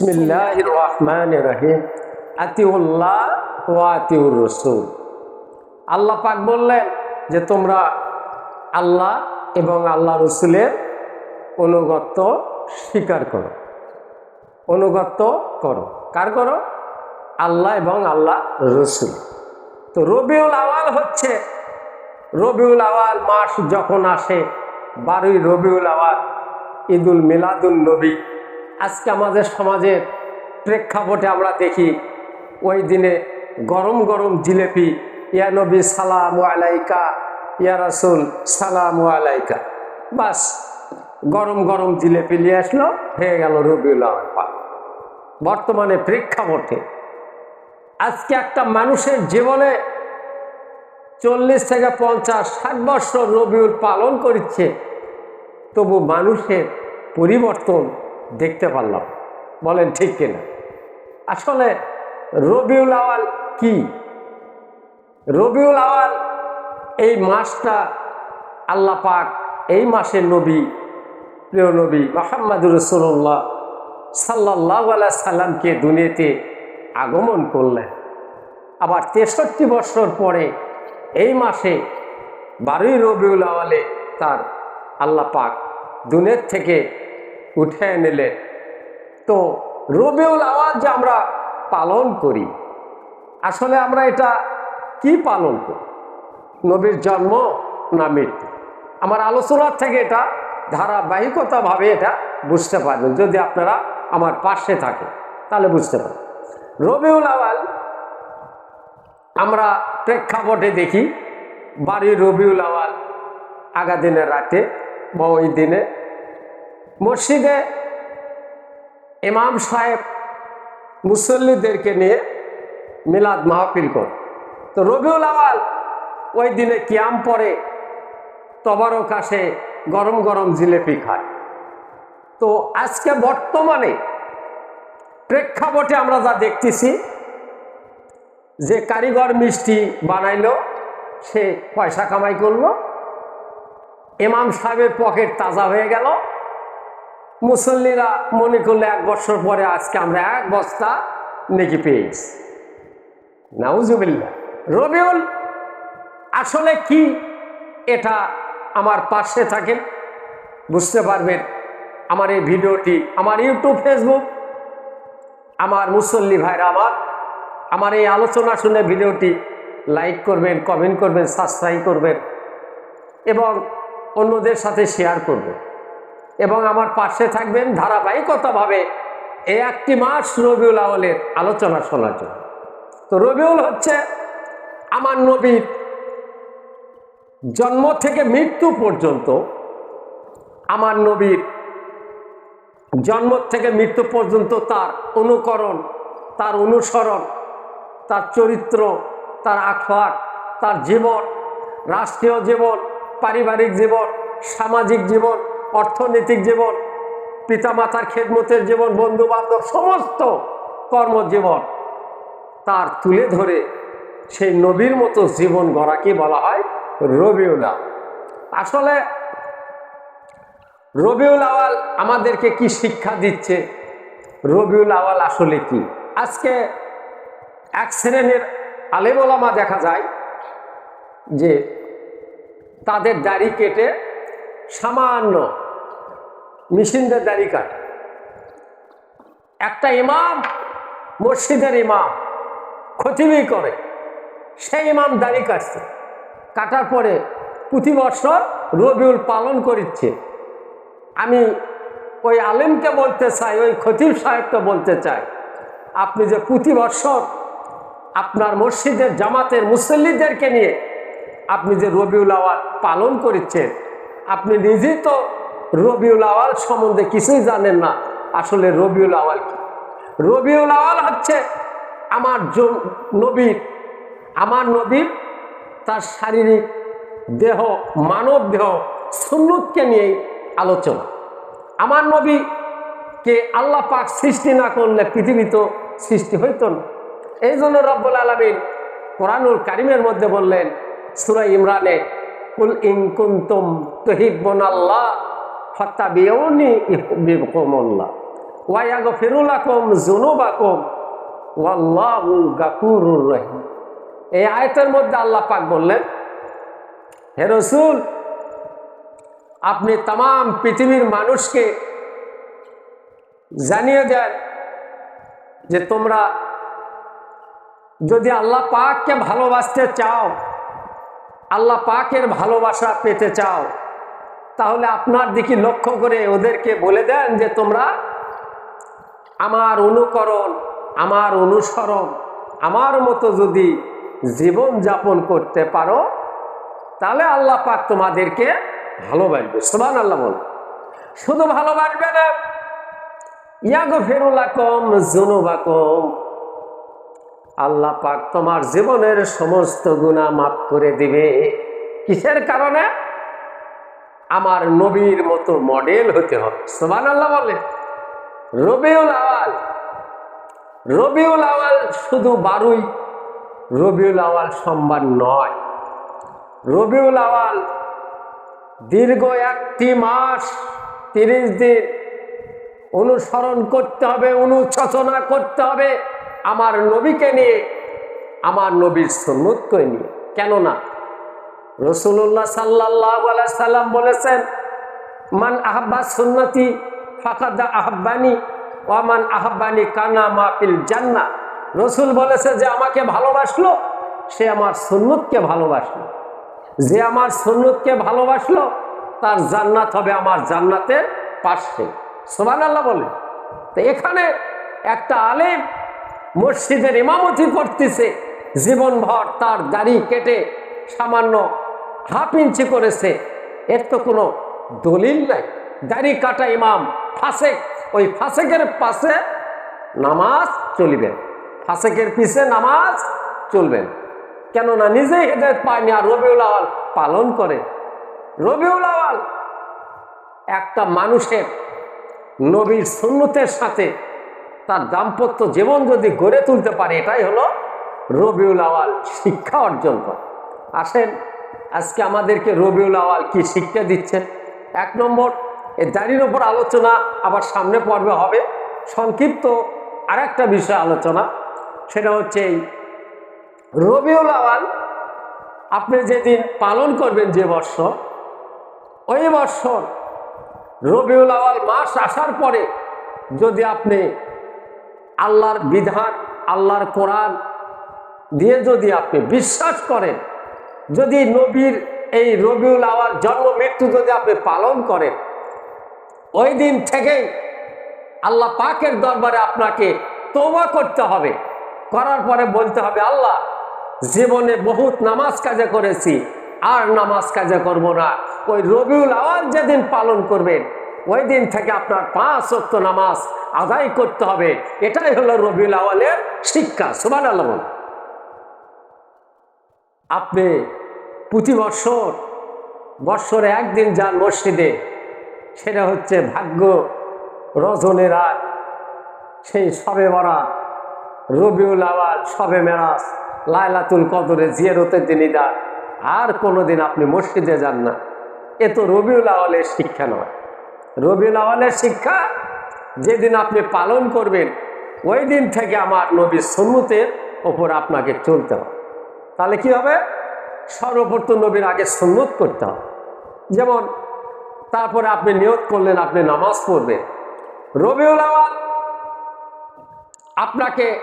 বিসমিল্লাহ রহমান রহিম আতিউল্লাহ আতিউর রসুল আল্লাহ পাক বললেন যে, তোমরা আল্লাহ এবং আল্লাহ রসুলের অনুগত্য স্বীকার করো। অনুগত্য করো। কার করো? আল্লাহ এবং আল্লাহ রসুল। তো রবিউল আওয়াল হচ্ছে, রবিউল আওয়াল মাস যখন আসে, বারোই রবিউল আওয়াল, ঈদুল মিলাদুল নবী আজকে আমাদের সমাজের প্রেক্ষাপটে আমরা দেখি, ওই দিনে গরম গরম জিলেপি, ইয়া নবী সালাম আলাইকা, ইয়া রাসুল সালাম আলাইকা। বাস, গরম গরম জিলেপি নিয়ে আসলো, হয়ে গেল রবিউল পাল বর্তমানে প্রেক্ষাপটে আজকে একটা মানুষের জীবনে চল্লিশ থেকে পঞ্চাশ, ষাট বছর রবিউল পালন করছে, তবু মানুষের পরিবর্তন দেখতে পারলাম। বলেন, ঠিক কিনা? আসলে রবিউল আওয়াল কি? রবিউল আওয়াল এই মাসটা আল্লাহ পাক এই মাসের নবী, প্রিয় নবী মোহাম্মদ রসুল্লাহ সাল্লাহ সাল্লামকে দুনিয়াতে আগমন করলেন। আবার তেষট্টি বছর পরে এই মাসে বারোই রবিউল আওয়ালে তার আল্লাহ পাক দুনিয়ার থেকে উঠে নিলেন তো রবিউল আওয়াল যে আমরা পালন করি, আসলে আমরা এটা কি পালন করি? নবীর জন্ম না মৃত্যু? আমার আলোচনার থেকে এটা ধারাবাহিকতাভাবে এটা বুঝতে পারবেন। যদি আপনারা আমার পাশে থাকে, তাহলে বুঝতে পারবেন। রবিউল আওয়াল আমরা প্রেক্ষাপটে দেখি, বাড়ির রবিউল আওয়াল আগা দিনের রাতে বা ওই দিনে মসজিদে ইমাম সাহেব মুসল্লিদেরকে নিয়ে মিলাদ মাহফিল করে। তো রবিউল আওয়াল ওই দিনে কিয়াম পরে তবারক আসে, গরম গরম জিলেপি খায়। তো আজকে বর্তমানে প্রেক্ষাপটে আমরা যা দেখতেছি, যে কারিগর মিষ্টি বানাইলো, সে পয়সা কামাই করল, ইমাম সাহেবের পকেট তাজা হয়ে গেল মুসল্লিরা মনে করলে এক বছর পরে আজকে আমরা এক বস্তা নেকি পেয়েছি নাউজুবিল্লা রবিউল, আসলে কি এটা আমার পাশে থাকেন? বুঝতে পারবেন আমার এই ভিডিওটি আমার ইউটিউব, ফেসবুক, আমার মুসল্লি ভাইরা আমার আমার এই আলোচনা শুনে ভিডিওটি লাইক করবেন, কমেন্ট করবেন সাবস্ক্রাইব করবেন এবং অন্যদের সাথে শেয়ার করবেন। এবং আমার পাশে থাকবেন ধারাবাহিকতাভাবে এই একটি মাস রবিউল আওয়ালের আলোচনা শোনার জন্য। তো রবিউল হচ্ছে আমার নবীর জন্ম থেকে মৃত্যু পর্যন্ত আমার নবীর জন্ম থেকে মৃত্যু পর্যন্ত তার অনুকরণ, তার অনুসরণ, তার চরিত্র, তার আখলাক, তার জীবন, রাষ্ট্রীয় জীবন, পারিবারিক জীবন, সামাজিক জীবন অর্থনৈতিক জীবন, পিতামাতার খেদমতের জীবন বন্ধু বান্ধব সমস্ত কর্মজীবন তার তুলে ধরে সেই নবীর মতো জীবন গড়াকে বলা হয় রবিউল আসলে রবিউল আওয়াল আমাদেরকে কি শিক্ষা দিচ্ছে? রবিউল আওয়াল আসলে কি? আজকে এক শ্রেণির আলেমোলামা দেখা যায় যে তাদের দাড়ি কেটে সামান্য মেশিনদের দাড়ি কাটে। একটা ইমাম, মসজিদের ইমাম খতিবি করে, সেই ইমাম দাড়ি কাটছে। কাটার পরে প্রতি বছর রবিউল পালন করিচ্ছে। আমি ওই আলেমকে বলতে চাই, ওই খতিব সাহেবকে বলতে চাই, আপনি যে প্রতি বছর আপনার মসজিদের জামাতের মুসল্লিদেরকে নিয়ে আপনি যে রবিউল আওয়াল পালন করিচ্ছেন আপনি নিজেই তো রবিউল আওয়াল সম্বন্ধে কিছুই জানেন না। আসলে রবিউল আওয়াল কি? রবিউল আওয়াল হচ্ছে আমার নবীর আমার নবীর তার শারীরিক দেহ, মানব দেহ, সুন্নতকে নিয়েই আলোচনা। আমার নবীকে আল্লাহ পাক সৃষ্টি না করলে পৃথিবী তো সৃষ্টি হইতো না। এই জন্য রব্বুল আলমিন কোরআনুল কারিমের মধ্যে বললেন সুরাই ইমরানে কুল ইনকুন্তম তহিবন আল্লাহ ফত্তাবিউনি ইহবিবকুমুল্লাহ ওয়াইয়াগ ফিরুলাকম জুনুবাকম ওয়াল্লাহু গাফুরুর রহিম। এই আয়তের মধ্যে আল্লাহ পাক বললেন, হে রসুল, আপনি তাম পৃথিবীর মানুষকে জানিয়ে দেন যে তোমরা যদি আল্লাহ পাককে ভালোবাসতে চাও আল্লাহ পাকের ভালোবাসা পেতে চাও, তাহলে আপনার দিকে লক্ষ্য করে ওদেরকে বলে দেন যে তোমরা আমার অনুকরণ, আমার অনুসরণ, আমার মতো যদি জীবন যাপন করতে পারো, তাহলে আল্লাহ পাক তোমাদেরকে ভালোবাসবে। সোমান আল্লাহ বল। শুধু ভালোবাসবে না ইয়াগো ফেরুলা কম জুনুবা কম আল্লাহ পাক তোমার জীবনের সমস্ত গুণা মাফ করে দিবে। কিসের কারণে? আমার নবীর মতো মডেল হতে হবে। সোমান আল্লাহ বলে। রবিউল আওয়াল। রবিউল আওয়াল শুধু বারুই। রবিউল আওয়াল সোমবার নয়। রবিউল আওয়াল দীর্ঘ একটি মাস, তিরিশ দিন অনুসরণ করতে হবে, অনুশোচনা করতে হবে। আমার নবীকে নিয়ে, আমার নবীর সন্ন্যতকে নিয়ে। কেননা রসুল্লাহ সাল্লাহ সাল্লাম বলেছেন, মান আহ্বা সুন্নতি ফাকাদা আহ্বানি ওয়ামান আহ্বানি কানা মাপিল জান্না রসুল বলেছে যে, আমাকে ভালোবাসলো, সে আমার সুন্নতকে ভালোবাসলো। যে আমার সুন্নতকে ভালোবাসলো, তার জান্নাত হবে আমার জান্নাতের পাশে। সোমান আল্লাহ বলে। তো এখানে একটা আলেম মসজিদের ইমামতি করতেছে। জীবনভর তার দাড়ি কেটে সামান্য হাফ ইঞ্চি করেছে। এর তো কোনো দলিল নাই। দাড়ি কাটা ইমাম ফাসেক। ওই ফাসেকের পাশে নামাজ চলিবেন ফাসেকের পিছে নামাজ চলবেন কেননা নিজেই হেদায়ত পায়নি আর রবিউল আওয়াল পালন করে। রবিউল আওয়াল একটা মানুষের নবীর সুন্নতের সাথে তার দাম্পত্য জীবন যদি গড়ে তুলতে পারে, এটাই হলো রবিউল আওয়াল শিক্ষা অর্জন করে। আসেন, আজকে আমাদেরকে রবিউল আওয়াল কি শিক্ষা দিচ্ছেন? এক নম্বর এই দাড়ির ওপর আলোচনা, আবার সামনে পর্বে হবে। সংক্ষিপ্ত আর একটা বিষয় আলোচনা, সেটা হচ্ছে এই রবিউল আওয়াল আপনি যেদিন পালন করবেন যে বৎসর, ওই বৎসর রবিউল আওয়াল মাস আসার পরে যদি আপনি আল্লাহর বিধান, আল্লাহর কোরআন দিয়ে যদি আপনি বিশ্বাস করেন, যদি নবীর এই রবিউল আওয়াল জন্ম মৃত্যু যদি আপনি পালন করেন, ওই দিন থেকেই আল্লাহ পাকের দরবারে আপনাকে তৌবা করতে হবে। করার পরে বলতে হবে, আল্লাহ, জীবনে বহুত নামাজ কাজে করেছি, আর নামাজ কাজে করব না। ওই রবিউল আওয়াল যেদিন পালন করবেন, ওই দিন থেকে আপনার পাঁচ অক্ত নামাজ আদায় করতে হবে। এটাই হলো রবিউল আওয়ালের শিক্ষা সুমান আল্লাহ আপনি প্রতি বৎসর বৎসরে একদিন যান মসজিদে, সেটা হচ্ছে ভাগ্য রজনের রাত সেই সবে বরা রবিউল আওয়াল সবে মেরাজ লায়লাতুল কদরে জিয়ারতের দিনিদার আর কোনোদিন আপনি মসজিদে যান না। এ তো রবিউল আওয়ালের শিক্ষা নয়। রবিউল আওয়ালের শিক্ষা যেদিন আপনি পালন করবেন, ওই দিন থেকে আমার নবীর সন্ন্যতের ওপর আপনাকে চলতে হবে। তাহলে কি হবে? সর্বপ্রথম নবীর আগে সন্ন্যত করতে হবে। যেমন, তারপরে আপনি নিয়ত করলেন, আপনি নামাজ পড়বেন। রবিউল আওয়াল আপনাকে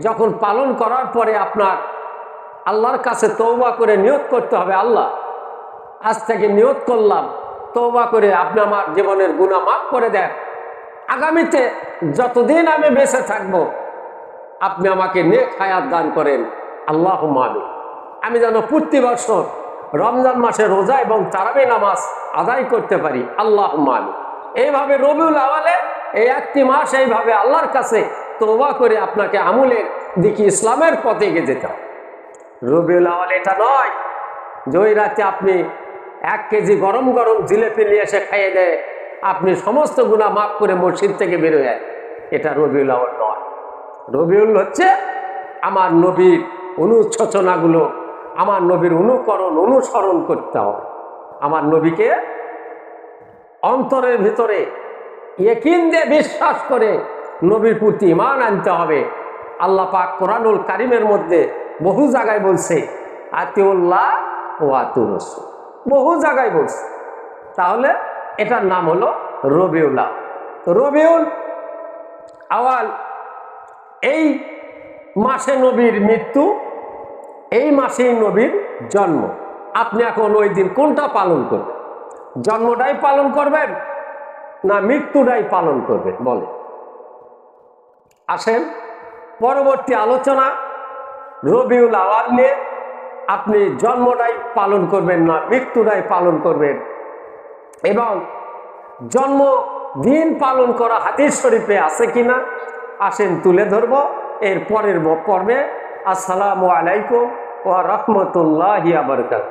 যখন পালন করার পরে আপনার আল্লাহর কাছে তৌবা করে নিয়ত করতে হবে, আল্লাহ, আজ থেকে নিয়ত করলাম তৌবা করে আপনি আমার জীবনের গুণা মাফ করে দেন। আগামীতে যতদিন আমি বেঁচে থাকব, আপনি আমাকে নেক হায়াত দান করেন। আল্লাহ মালি আমি যেন প্রতি বছর রমজান মাসে রোজা এবং তারাবি নামাজ আদায় করতে পারি। আল্লাহ মালি এইভাবে রবিউল আওয়ালে এই একটি মাস এইভাবে আল্লাহর কাছে তোবা করে আপনাকে আমুলের দিকে ইসলামের পথে এগিয়ে যেতে হবে। রবিউল আওয়াল এটা নয় যে ওই রাতে আপনি এক কেজি গরম গরম জিলেপি নিয়ে এসে খাইয়ে দেয় আপনি সমস্ত গুণা মাফ করে মসজিদ থেকে বেরোয় এটা রবিউল আওয়াল নয়। রবিউল হচ্ছে আমার নবীর অনুশোচনাগুলো, আমার নবীর অনুকরণ, অনুসরণ করতে হবে। আমার নবীকে অন্তরের ভিতরে একিন দিয়ে বিশ্বাস করে নবীর প্রতি ইমান আনতে হবে। আল্লাহ পাক কোরআনুল কারিমের মধ্যে বহু জায়গায় বলছে, আতিউল্লাহ ও আতুর বহু জায়গায় বলছে। তাহলে এটার নাম হলো রবিউল্লাহ রবিউল আওয়াল এই মাসে নবীর মৃত্যু এই মাসেই নবীর জন্ম। আপনি এখন ওই দিন কোনটা পালন করবেন? জন্মটাই পালন করবেন না মৃত্যুটাই পালন করবেন? বলে আসেন পরবর্তী আলোচনা রবিউল আওয়াল নিয়ে। আপনি জন্মটাই পালন করবেন না মৃত্যুটাই পালন করবেন এবং জন্মদিন পালন করা হাতির শরীফে আছে কিনা, আসেন তুলে ধরব। এর পরের পর্বে আসসালামু আলাইকুম ও রহমতুল্লাহ আবরকাত